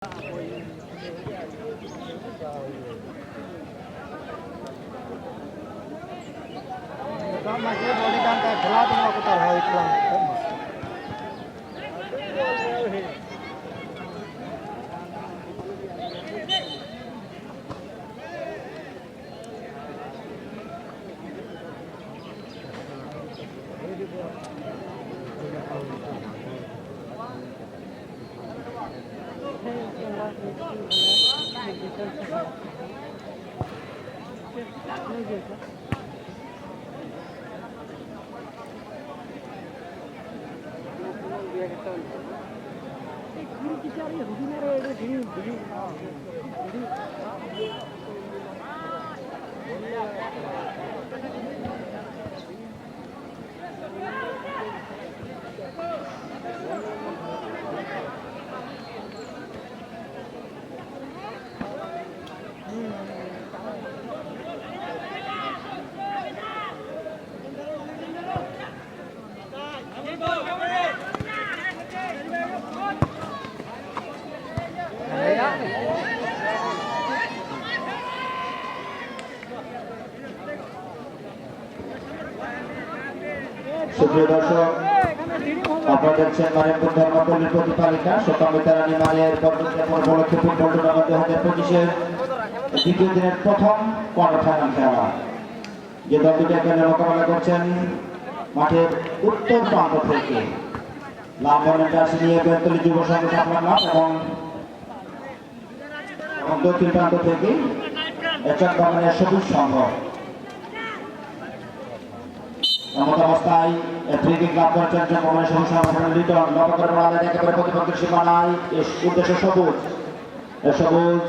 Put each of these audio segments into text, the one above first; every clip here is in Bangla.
Masih boleh kan kayak gelap, aku taruh itu lah. কোথাও হয়েছিলাম সুপ্রিয় দ্বিতীয় দিনের প্রথম কোয়ার্টার ফাইনাল খেলা। যে মাঠের উত্তর প্রান্ত থেকে লাল বর্ণের নিয়ে যুব সংঘ সামলাম এবং দক্ষিণ প্রান্ত থেকে চট্টগ্রামের সবুজ সংঘ। এমন অবস্থায় করেছেন চট্টগ্রামের সবুজ সংগঠন লিটন করে বলা যায় একেবারে প্রতিপক্ষের সীমানায় সবুজ। সবুজ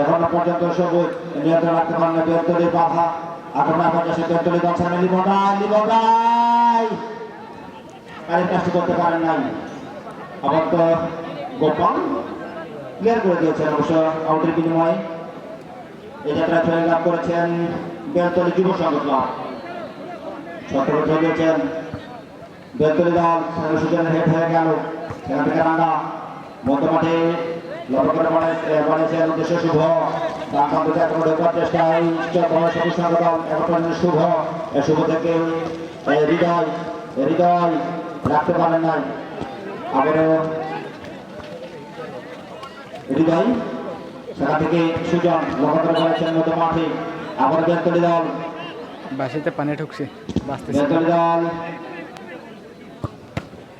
এখনও পর্যন্ত সবুজ। নিয়ন্ত্রণ রাখতে পারেন না বেরতলির বাধা। আক্রমণ পঞ্চাশে বেরতলি দল সামনে করতে পারেন নাই। আবার তো গোপাল ক্লিয়ার করে দিয়েছেন অবশ্য আউটের বিনিময়ে। এই যাত্রায় করেছেন বেরতলি যুব সংঘ ক্লাব সতেরো ধরিয়েছেন বেলতলি দল সুজনের হেড হয়ে গেল সেখান থেকে রাঙ্গা মধ্যমাঠে লক্ষ্য করে বানিয়েছেন উদ্দেশ্য শুভ। ঢোকার চেষ্টায় এখন শুভ। শুভ থেকে হৃদয় হৃদয় রাখতে পারেন নাই। আবারও হৃদয়, সেখান থেকে সুজন লক্ষ্য করে বানিয়েছেন মধ্যমাঠে আবার বেলতলি দল বাসিতে পানি ঢুকছে, বাঁচতেছে।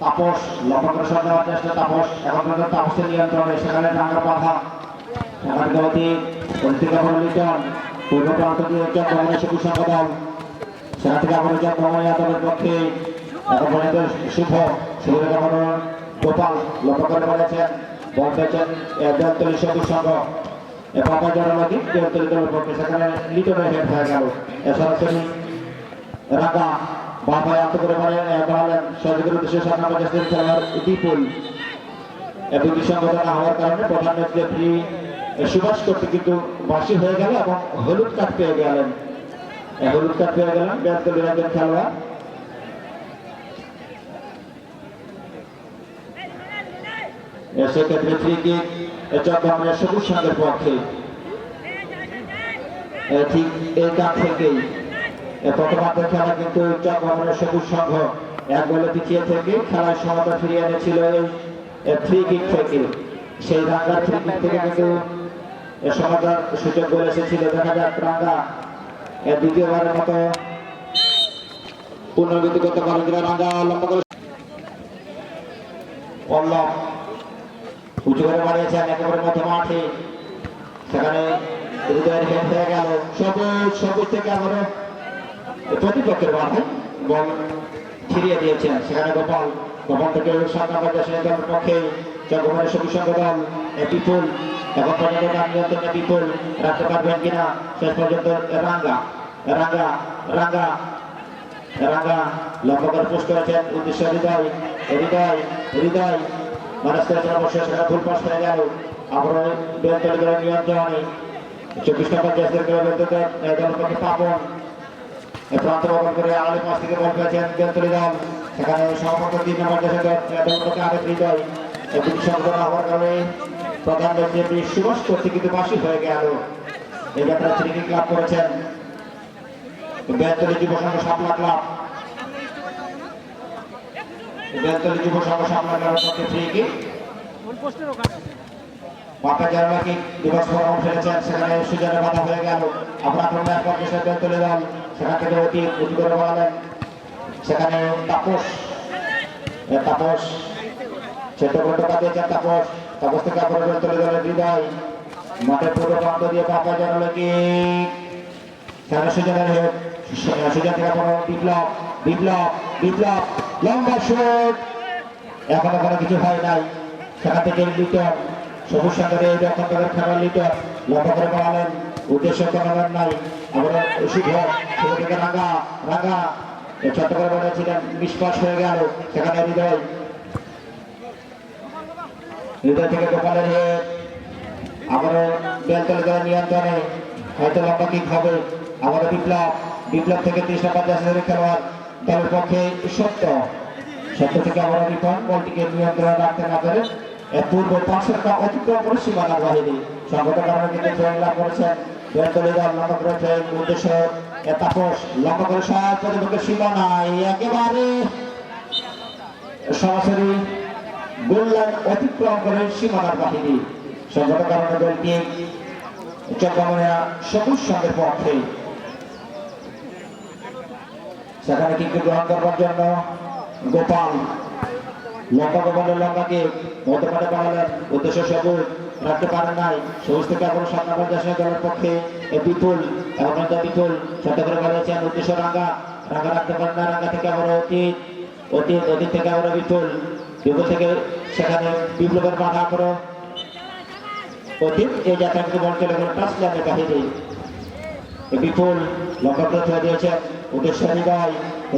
তাপস লক্ষ্য করে সর দেওয়ার চেষ্টা, তাপস। এখন পর্যন্ত তাপসের নিয়ন্ত্রণে, সেখানে ডাঙ্গা সেখান থেকে অতি পত্রিকা হল লিটন, পূর্ব প্রান্ত চট্টগ্রামের সবুজ সংঘ দল সেখান থেকে চট্টগ্রামের যাদবের পক্ষে এখন পর্যন্ত শুভ শুভ গোপাল লক্ষ্য করে বলেছেন, বল পেয়েছেন বেলতলি সবুজ সংঘ। পাকা বেলতলি দলের পক্ষে সেখানে লিটনের হেড হয়ে গেল। সরাসরি রাগা বাবায় আত্ম করে মানে বাড়ালেন সহযোগের উদ্দেশ্যে হওয়ার কারণে প্রধান সুভাষ করতে কিন্তু বাসি হয়ে গেল এবং হলুদ কার্ড পেয়ে গেলেন। হলুদ কার্ড পেয়ে গেলেন। বেলতলির একজন খেলোয়াড় সেক্ষেত্রে ফ্রি কিক চট্টগ্রামের সবুজ সংঘের পক্ষে। ঠিক এই কাপ থেকেই। এ প্রথমার্ধের খেলা কিন্তু চট্টগ্রামের সবুজ সংঘ। এক গোলে পিছিয়ে থেকে খেলার সমতা ফিরিয়ে এনেছিল এই ফ্রি কিক থেকে। সেই রাঙ্গার ফ্রি কিক থেকে কিন্তু সমতার সুযোগ গোল এসেছিল। দেখা যাক রাঙ্গা দ্বিতীয়বারের মতো পুনরাবৃত্তি করতে পারেন রাঙ্গা, লম্বা করে। উঁচু করে বাড়িয়েছেন একেবারে মধ্যে মাঠে। সেখানে হৃদয়ের হেড হয়ে গেল। সবুজ সবুজ থেকে আবারও প্রতিপক্ষের মাঠে বল ফিরিয়ে দিয়েছেন সেখানে গোপাল গোপাল থেকে সামনে দেশের পক্ষে। চট্টগ্রামের সবুজ সংঘ দল বিপুল। এখন পর্যন্ত তার নিয়ন্ত্রণে বিপুল। রাখতে পারবেন কিনা? শেষ পর্যন্ত রাঙ্গা রাঙ্গা রাঙ্গা রাঙ্গা লক্ষ্য করে পোস্ট করেছেন উদ্দেশ্য হৃদয় হৃদয় হৃদয়। হয়ে বেলতলি করে নিয়ন্ত্রণে চব্বিশ নম্বর জাতীয় দলপক্ষে পাপন। এ প্রান্ত বহন করে আড়াই পাঁচ থেকে বল পেয়েছেন বেলতলি দল। সেখানে সমাপত তিন নম্বর দেশের দলপক্ষে আবেগ হৃদয়। এই দুটি সংগ্রহ হওয়ার কারণে প্রধান নেত্রী সুভাষ করতে কিন্তু বাসী হয়ে গেল। এই যাত্রা ক্রিকেট ক্লাব করেছেন? বেলতলি যুব সংঘ সাপলা ক্লাব বেলতলি যুব সাপলা ক্লাবের পক্ষে ফ্রি কিক। কি দিবস ফোরাম ফেলেছেন সেখানে সুজনের হয়ে গেল। আমরা আক্রমণের পক্ষে সে বেলতলি দল, সেখান থেকে সেখানে তাপস তাপস ছোট বড় দিয়েছেন তাপস তাপস থেকে আপনার বেলতলি দলের হৃদয় মাঠের পুরো প্রান্ত দিয়ে বাপা জানালো কি সেখানে সুজনের সুজন থেকে বিপ্লব। বিপ্লব বিপ্লব, লম্বা শুট এখনও কোনো কিছু হয় নাই। সেখান থেকে লিটন, সবুজ সাগরে এই রকম তাদের খেলার লিটন, লম্বা করে উদ্দেশ্য নাই। আবার শুভ শুভ থেকে রাঙা রাঙা। বলেছিলেন বিশ্বাস হয়ে গেল সেখানে হৃদয়। হৃদয় থেকে গোপালের হেড। আবারও বেলতলে দলের নিয়ন্ত্রণে। হয়তো লম্বা কিক হবে। আবারও বিপ্লব বিপ্লব থেকে পঞ্চাশ হাজারের খেলোয়াড়। দলের পক্ষে সত্য। সত্য থেকে আবারও রিপন বলটিকে নিয়ন্ত্রণে রাখতে না পেরে পূর্বে পাঁচশো টাকা অতিক্রম করে সীমানার বাহিনী। সংগত কারণে কিন্তু ট্রেন লাভ করেছেন সবুজ সঙ্গের পক্ষে সেখানে কিন্তু গ্রহণ করবার জন্য গোপাল, লম্বা গোপালের লম্বাকে মধ্যমাঠে পালালেন উদ্দেশ্য সবুজ, রাখতে পারেন নাই। সবুজ থেকে এখন সাত নম্বর দেশের দলের পক্ষে। বিপুল পর্যন্ত বিপুল করে বলেছেন উদ্দেশ্য রাঙ্গা রাঙ্গা রাখতে পারেন না রাঙ্গা থেকে আবার অতীত অতীত অতীত থেকে আমরা বিপুল। বিপুল থেকে সেখানে বিপ্লবের বাধা করো অতীত। এই যাত্রা কিন্তু বল চলে গেল টাচ লাইনের বাহিরে। বিপুল, লম্বা করে দিয়েছেন। উদ্দেশ্য হৃদয়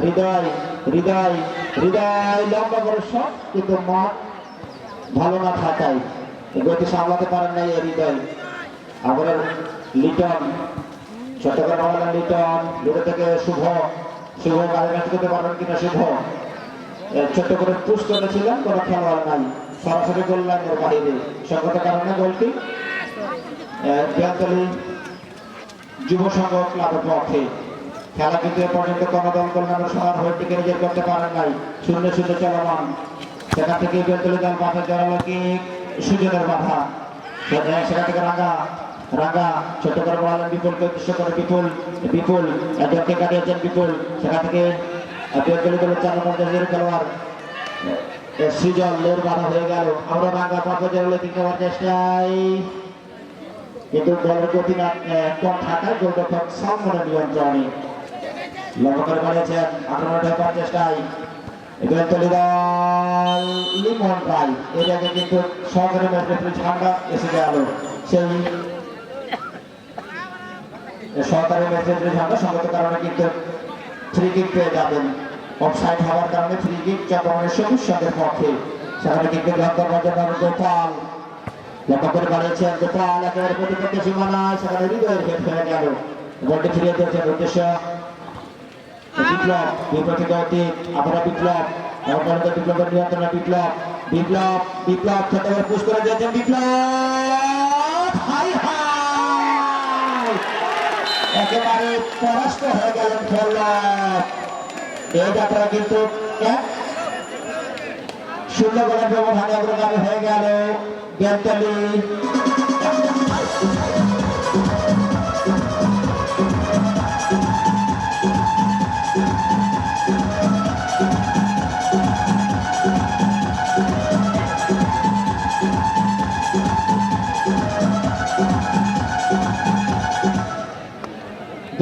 হৃদয় হৃদয় হৃদয়। লম্বা করে সব কিন্তু মাঠ ভালো না থাকায়। গতি সামলাতে পারেন নাই হৃদয়। আবার লিটন বললেন লিটন লিটন থেকে শুভ শুভ গাড়ি করতে পারবেন কিনা শুভ? ছোট্ট করে পুশ করেছিলেন, কোনো খেলোয়াড় নাই। সরাসরি গোল লাইনের বাহিরে। সংগত কারণে গোলটি বেলতলি যুব সংঘ ক্লাবের পক্ষে। খেলা কিন্তু এ পর্যন্ত কোনো দল কল্যাণ সবার ভোটটিকে নিজের করতে পারেন নাই। শূন্য শূন্য চলমান। সেখান থেকে বেলতলি দল মাঠে জড়ালো কি সুযোগের বাধা। সেখান থেকে রাঙা রাঙা, ছোট করে বলালেন বিপুলকে উদ্দেশ্য করে বিপুল বিপুল, একজনকে কাটিয়েছেন বিপুল। সেখান থেকে বেলতলি দলের চার নম্বর খেলোয়াড় সৃজন লের বাধা হয়ে গেল। আমরা রাঙা পাপা জড়ালো কি করার চেষ্টায়। কিন্তু দলের গতি কম থাকায় গোলরক্ষক সামনে নিয়ন্ত্রণে লক্ষ্য করে বলেছেন আক্রমণ ঢোকার চেষ্টায় বেলতলি লিমন রাই এর কিন্তু সহকারী ম্যাচে ঠান্ডা এসে গেল। সেই সহকারী সঙ্গত কারণে কিন্তু ফ্রি কিক পেয়ে যাবেন। অফসাইড হওয়ার কারণে ফ্রি কিক চট্টগ্রামের সঙ্গের পক্ষে। সেখানে কিন্তু গ্রহণ করবার জন্য গোপাল। লক্ষ্য করে বাড়িয়েছেন গোপাল, একেবারে প্রতিপক্ষ সীমানায়। সেখানে হৃদয়ের হেড ফেলে গেল। বলটি ফিরিয়ে দিয়েছেন উদ্দেশ্য বিপ্লব বিপ্লব অতীত আমরা বিপ্লব পর্যন্ত বিপ্লবের নিয়ন্ত্রণে বিপ্লব বিপ্লব বিপ্লব ছোট করে পুশ করে দিয়েছেন বিপ্লব। High high. একেবারে পরাস্ত হয়ে গেলেন খেলোয়াড় এই যাত্রা কিন্তু শূন্য গোলের ব্যবধানে অগ্রগামী হয়ে গেল বেলতলি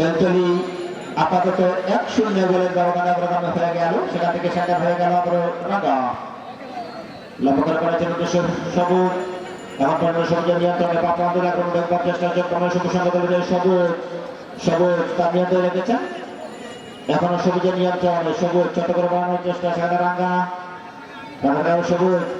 বেলতলি আপাতত এক শূন্য গোলের ব্যবধানে অগ্রগামী হয়ে গেল। সেখান থেকে সেটা হয়ে গেল করেছেন উদ্দেশ্য সবুজ। এখন সবুজের নিয়ন্ত্রণে সবুজ বানানোর চেষ্টা রাঙ্গা। রাঙ্গা, সবুজ।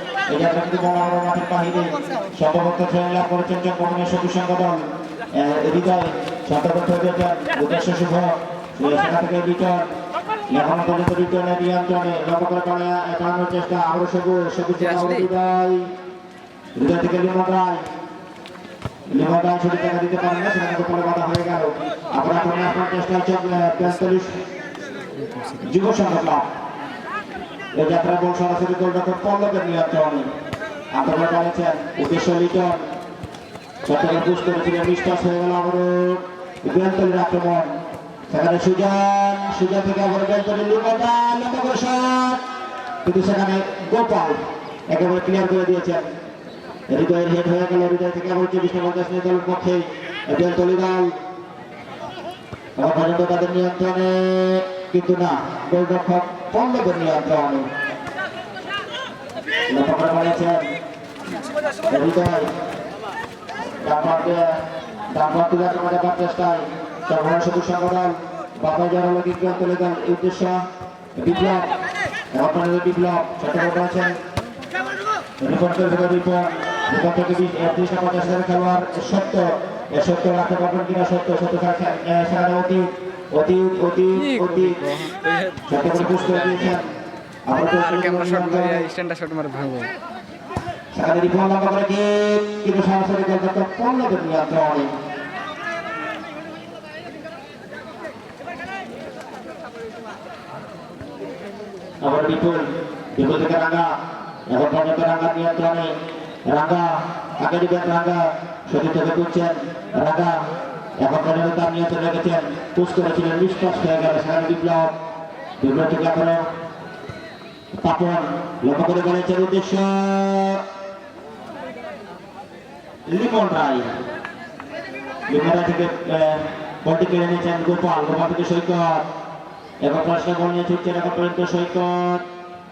এই যাত্রা কিন্তু বড় বড় মাঠের বাহিরে ট্রেন লাভ করেছেন চট্টগ্রামের সবুজ সতর্ক হয়ে গেছেন উদ্দেশ্য শুভ সেখান থেকে রিটার্ন এখন পর্যন্ত রিটার্নের নিয়ন্ত্রণে লক্ষ্য করে পালা পালানোর চেষ্টা আবারও সবুজ সবুজ হৃদয় হৃদয় থেকে লিমন রায় লিমন রায় সঠিক জায়গা দিতে যুব সংঘ এই যাত্রা বল সরাসরি গোলরক্ষক পল্লবের নিয়ন্ত্রণে। আক্রমণ করেছেন উদ্দেশ্য লিটন। চট্টগ্রাম পুশ করেছিলেন বিশ্বাস হয়ে গেল আবারও বেলতলির আক্রমণ সেখানে সুজন সুজন থেকে আবার বেলতলি করে শট কিন্তু সেখানে গোপাল একেবারে ক্লিয়ার করে দিয়েছেন হৃদয়ের হেড হয়ে গেল, হৃদয় থেকে আবার চব্বিশ নম্বর দেশ দলের পক্ষে বেলতলি দল। এখন পর্যন্ত তাদের নিয়ন্ত্রণে কিন্তু না গোলরক্ষক পল্লবের নিয়ন্ত্রণে করে বলেছেন হৃদয় ডানপাতে ডানপাতে তোমাদের দেখার চেষ্টায় সর্বনা সবুজ সংগঠন বাবা যারা লোকিক তুলে দেন উদ্দেশ্য, বিপ্লব হাজার খেলোয়াড়, সত্য সত্য রাখতে পারবেন কিনা সত্য সত্য সেখানে অতীত অতীত অতীত অতীত। সত্য করে করে দিয়েছেন আর ক্যামেরা শট মারিয়া স্ট্যান্ডার শট মারে ভাঙবো সেখানে লম্বা করে গিয়ে কিন্তু সরাসরি আবার বিপুল বিপুল থেকে রাঙ্গা এখন পর্যন্ত রাঙ্গা নিয়ন্ত্রণে। রাঙ্গা আগে দিবেন থেকে তুলছেন। রাঙ্গা এখন পর্যন্ত তার নিয়ন্ত্রণে রেখেছেন পুষ করেছিলেন নিষ্পাস হয়ে গেল সেখানে বিপ্লব। বিপ্লব থেকে এখনও? পাপন, লক্ষ্য করে বলেছেন উদ্দেশ্য। লিমন রায়। লিমন রায় থেকে বলটি কেড়ে নিয়েছেন গোপাল। গোপাল থেকে সৈকত। এবার প্রশ্ন বল নিয়ে ছুটছেন এখন পর্যন্ত সৈকত।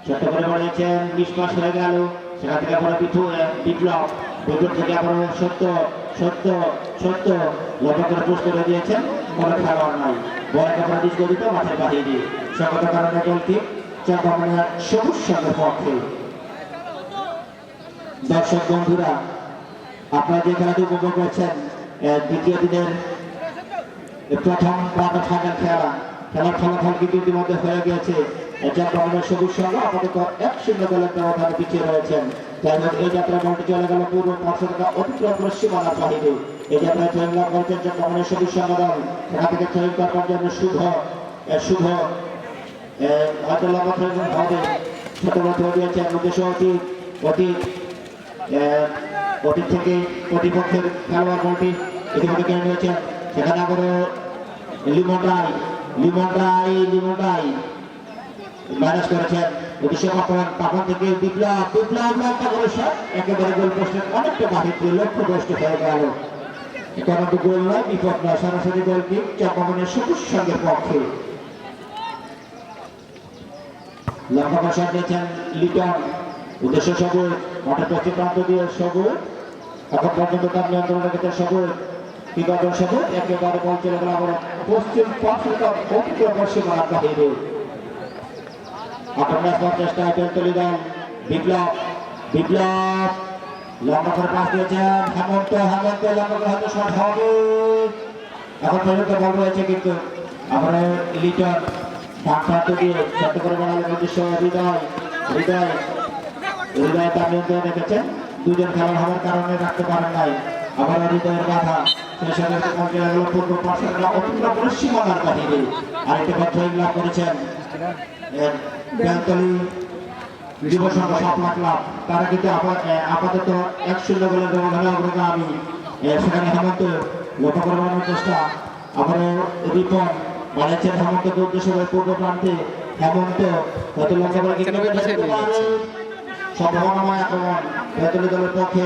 ছোট্ট করে বলেছেন নিষ্পাস হয়ে গেল। সেখান থেকে আবার বিপ্লব। বিপ্লব থেকে আবার সত্য? সত্য সত্য। লক্ষ্য করে পুষ করে দিয়েছেন, কোনো খেলোয়াড় নাই। বল একেবারে নিষ্গঠিত মাঠের বাহিরে সকল কারণে দলটি চট্টগ্রামের সবুজ সঙ্গের পক্ষে। দর্শক বন্ধুরা, আপনারা যে খেলাটি উপভোগ করছেন দ্বিতীয় দিনের প্রথম কোয়ার্টার ফাইনাল খেলা, খেলার ফলাফল কিন্তু ইতিমধ্যে হয়ে গিয়েছে। চট্টগ্রামের সবুজ সংঘ আপাতত এক শূন্য দলের ব্যবধানে পিছিয়ে রয়েছেন। চলে গেল পূর্ব পার্শ্বতা অতিক্রম করে সীমানার বাহিরে এই যাত্রায় ট্রেন লাভ করেছেন ট্রেন করার জন্য শুভ শুভ হয়তো প্রয়োজন হবে। মতো দিয়েছেন উদ্দেশ্য থেকে প্রতিপক্ষের খেলোয়াড় বলটি ইতিমধ্যে কেড়ে নিয়েছেন। সেখানে আবারও লিমন রায় লিমন রায় লিমন রায়। ম্যানেজ করেছেন একেবারে অনেকটা নয় সরাসরি গোল কিক চকমনের সবুজ সঙ্গের পক্ষে। লম্বা লিটন। উদ্দেশ্য সবুজ মাঠের পশ্চিম প্রান্ত দিয়ে সবুজ। এখন পর্যন্ত তার নিয়ন্ত্রণ রেখেছে সবুজ। একেবারে বল গেল আবার পশ্চিম পার্শ্বটা অতিক্রম বাহিরে। আক্রমণ করার চেষ্টায় বেলতলি দল। বিপ্লব বিপ্লব। লম্বা পাস দিয়েছেন। হেমন্ত হেমন্ত লম্বা করে হয়তো শট হবে। এখন পর্যন্ত বল রয়েছে কিন্তু আমরা লিটন, ডান প্রান্ত দিয়ে করে বানালেন উদ্দেশ্য হৃদয় হৃদয় হৃদয় তার নিয়ন্ত্রণে রেখেছেন। দুজন খেলা হওয়ার কারণে রাখতে পারেন নাই। আবার হৃদয়ের বাধা। সেই পথ লাভ করেছেন। এর বেলতলি যুব সংঘ সাপলা ক্লাব। তারা কিন্তু আপাতত এক শূন্য গোলের ব্যবধানে অগ্রগামী এ, সেখানে হেমন্ত লক্ষ্য করে বানানোর চেষ্টা। আবারও রিপন বলেছেন হেমন্তকে উদ্দেশ্য করে পূর্ব প্রান্তে হেমন্ত হয়তো লক্ষ্য করে যাচ্ছে। সম্ভাবনাময় আক্রমণ। বেতলি দলের পক্ষে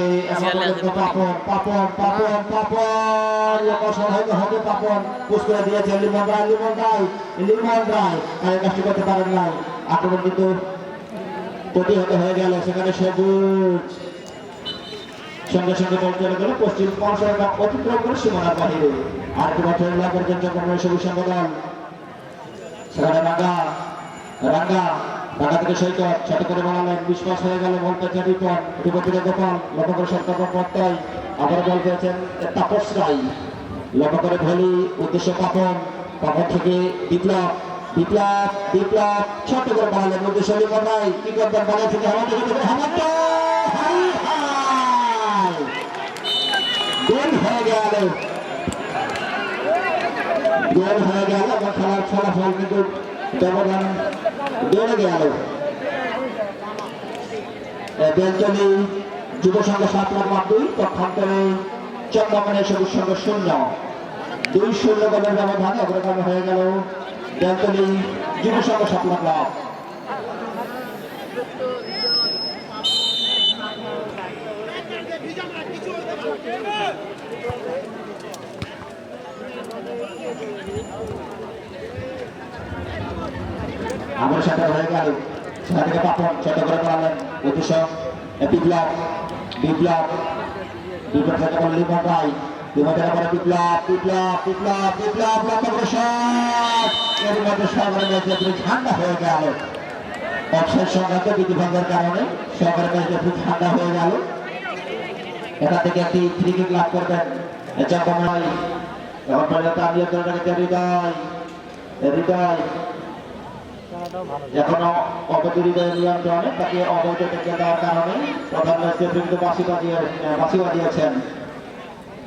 পাপন পাপন পাপন পাপন। লোকসভা হয়তো হবে পাপন। করে দিয়েছে লিমন রায় লিমন রায় লিমন রায়। আর কাজটি করতে পারেন নাই। আক্রমণ কিন্তু প্রতিহত হয়ে গেল। সেখানে সবুজ সঙ্গে সঙ্গে বল চলে গেল পশ্চিম কংসের অতিক্রম করে সীমানার বাহিরে। আর কি বছর জন্য কংগ্রেস সবুজ দল, সেখানে রাঙ্গা রাঙ্গা ঢাকা থেকে সৈকত ছোট করে বানালেন বিশ্বাস হয়ে গেল বল পেয়েছে রিপন রিপন গোপাল, লক্ষ্য করে সরকার পত্তায় আবার বল পেয়েছেন তাপস রায়। লক্ষ্য করে ভলি, উদ্দেশ্য পাপন পাপন থেকে বিপ্লব। বিপ্লব বিপ্লব ছোট করে বানালেন উদ্দেশ্য রিপন রায় কি করবেন বলে থেকে আমাদের হাই গোল হয়ে গেল। গোল হয়ে গেল খেলার ফলাফল কিন্তু ব্যবধান বেড়ে গেল। বেলচলি যুব সংঘ সাত মাপ দুই, পক্ষান্তরে চন্দ্রমণের সবুজ সংঘ শূন্য। দুই শূন্য গোলের ব্যবধান অগ্রগামী হয়ে গেল বেলচলি যুব সংঘ সাত লাখ লাভ আমার সাথে হয়ে গেল সেখান থেকে পাপন ছোট করে পড়ালেন উদ্দেশ্য এ বিপ্লব বিপ্লব বিপ্লব থেকে বলল থেকে বলে বিপ্লব বিপ্লব বিপ্লব বিপ্লব, লক্ষ্য এর মধ্যে সরকারের হয়ে গেল অবসর সংক্রান্ত বিধিভঙ্গের কারণে সরকারের ম্যাচে পুরো ঠান্ডা হয়ে গেল এটা থেকে একটি ফ্রি কিক লাভ করবেন। চন্দ্রময় এখন পর্যন্ত আমি নিয়ন্ত্রণে তাকে অবৈধ দেওয়ার কারণে প্রধান ম্যাচে কিন্তু বাসি বাজিয়ে বাসি বাজিয়েছেন।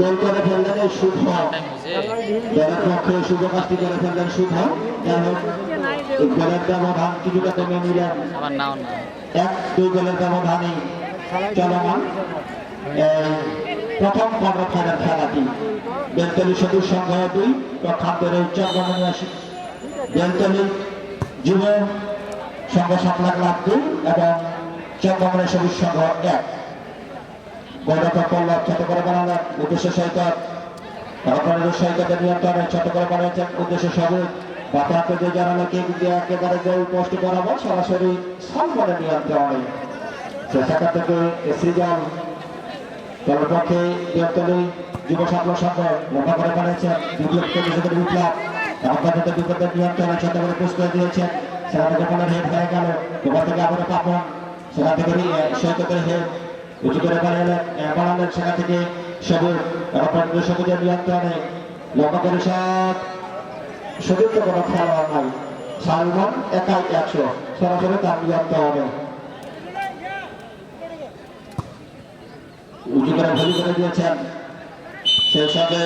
গোল করে ফেললেন এই শুভ। দলের পক্ষে শুভ কাজটি করে ফেললেন শুভ। গোলের ব্যবধান কিছুটা কমে নিলেন। এক দুই গোলের ব্যবধানে চলমান। প্রথম কোয়ার্টার ফাইনাল খেলাটি বেলতলি সবুজ সংঘ দুই পক্ষান্তরে আসি বেলতলি যুব সংঘ সাত লাখ লাখ দুই এবং চন্দ্রমণি সবুজ সংঘ এক। ছোট করে বানালেন উদ্দেশ্য সৈকত। আপনাদের সৈকতের নিয়ন্ত্রণে করে বানিয়েছেন উদ্দেশ্য সবুজ। বাতাকে যে জানালো কে দিয়ে একেবারে গোল পোস্ট বরাবর সরাসরি সম্মানের নিয়ন্ত্রণে। সেখান থেকে সৃজন। দলের পক্ষে দেবতলী যুব ছাত্র সংঘ লক্ষ্য করে বানিয়েছেন বিপ্লব থেকে বিপ্লব। বিপদের নিয়ন্ত্রণে ছোট করে পোস্ট দিয়েছেন। সেখান থেকে বলের হেড হয়ে গেল। এবার থেকে আবার পাপন? সেখান থেকে সৈকতের হেড উঁচু করে বানালেন সেখান থেকে সবুজ আপনাদের সবুজের নিয়ন্ত্রণে লক্ষ্য করে সব উঁচু করে ভুল করে দিয়েছেন সেই সঙ্গে